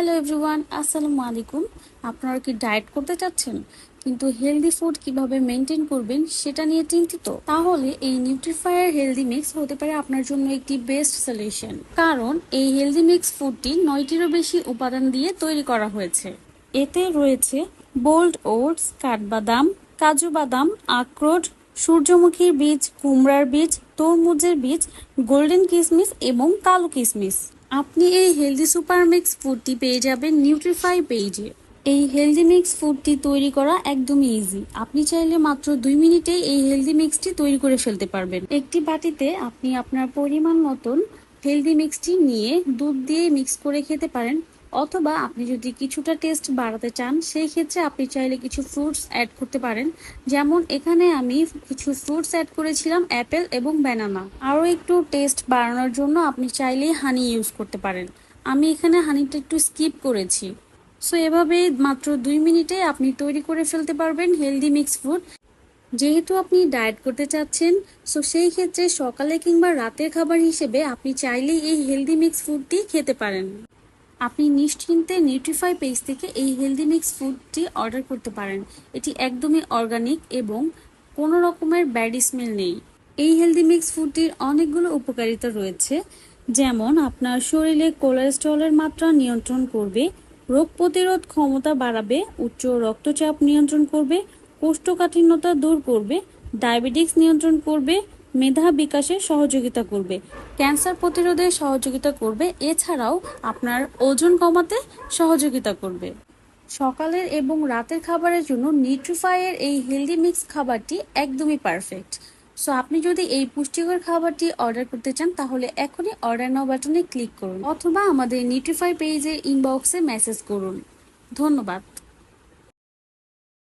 Hello everyone আসসালামু আলাইকুম আপনারা কি ডায়েট করতে চাচ্ছেন কিন্তু হেলদি ফুড কীভাবে মেনটেন করবেন সেটা নিয়ে চিন্তিত তাহলে এই নিউট্রিফায়ার হেলদি মিক্স হতে পারে আপনার জন্য একটি বেস্ট সলিউশন কারণ এই হেলদি মিক্স ফুডটি নয়টিরও বেশি উপাদান দিয়ে তৈরি করা হয়েছে এতে রয়েছে বোল্ড ওটস কাঠবাদাম, কাজু বাদাম, আখরোট, সূর্যমুখীর বীজ, কুমড়ার বীজ, তরমুজের বীজ গোল্ডেন কিসমিস এবং কালো কিসমিস। আপনি এই হেলদি সুপার মিক্স ফুডটি পেয়ে যাবেন নিউট্রিফাই পেজে এই হেলদি মিক্স ফুডটি তৈরি করা একদমই ইজি আপনি চাইলে মাত্র দুই মিনিটে এই হেলদি মিক্সটি তৈরি করে ফেলতে পারবেন। একটি বাটিতে আপনি আপনার পরিমাণ মতন হেলদি মিক্সটি নিয়ে দুধ দিয়ে মিক্স করে খেতে পারেন। অথবা আপনি যদি কিছুটা টেস্ট বাড়াতে চান সেই ক্ষেত্রে আপনি চাইলে কিছু ফ্রুটস অ্যাড করতে পারেন। যেমন এখানে আমি কিছু ফ্রুটস অ্যাড করেছিলাম অ্যাপেল এবং ব্যানানা আরও একটু টেস্ট বাড়ানোর জন্য আপনি চাইলেই হানি ইউজ করতে পারেন। আমি এখানে হানিটা একটু স্কিপ করেছি। সো এভাবে মাত্র দুই মিনিটে আপনি তৈরি করে ফেলতে পারবেন হেলদি মিক্স ফুড যেহেতু আপনি ডায়েট করতে চাচ্ছেন সো সেই ক্ষেত্রে সকালে কিংবা রাতের খাবার হিসেবে আপনি চাইলেই এই হেলদি মিক্স ফুডটি খেতে পারেন। আপনি নিশ্চিন্তে নিউট্রিফাই পেজ থেকে এই হেলদি মিক্স ফুডটি অর্ডার করতে পারেন। এটি একদমই অর্গানিক এবং কোনো রকমের ব্যাড স্মেল নেই। এই হেলদি মিক্স ফুডটির অনেকগুলো উপকারিতা রয়েছে, যেমন আপনার শরীরে কোলেস্ট্রলের মাত্রা নিয়ন্ত্রণ করবে, রোগ প্রতিরোধ ক্ষমতা বাড়াবে, উচ্চ রক্তচাপ নিয়ন্ত্রণ করবে, কোষ্ঠকাঠিন্যতা দূর করবে ডায়াবেটিক্স নিয়ন্ত্রণ করবে মেধা বিকাশে সহযোগিতা করবে। ক্যান্সার প্রতিরোধে সহযোগিতা করবে। এছাড়াও আপনার ওজন কমাতে সহযোগিতা করবে। সকালের এবং রাতের খাবারের জন্য নিউট্রিফাইয়ের এই হেলদি মিক্স খাবারটি একদমই পারফেক্ট। সো, আপনি যদি এই পুষ্টিকর খাবারটি অর্ডার করতে চান, তাহলে এখনই অর্ডার নাও বাটনে ক্লিক করুন। অথবা আমাদের নিউট্রিফাই পেজের ইনবক্সে মেসেজ করুন। ধন্যবাদ।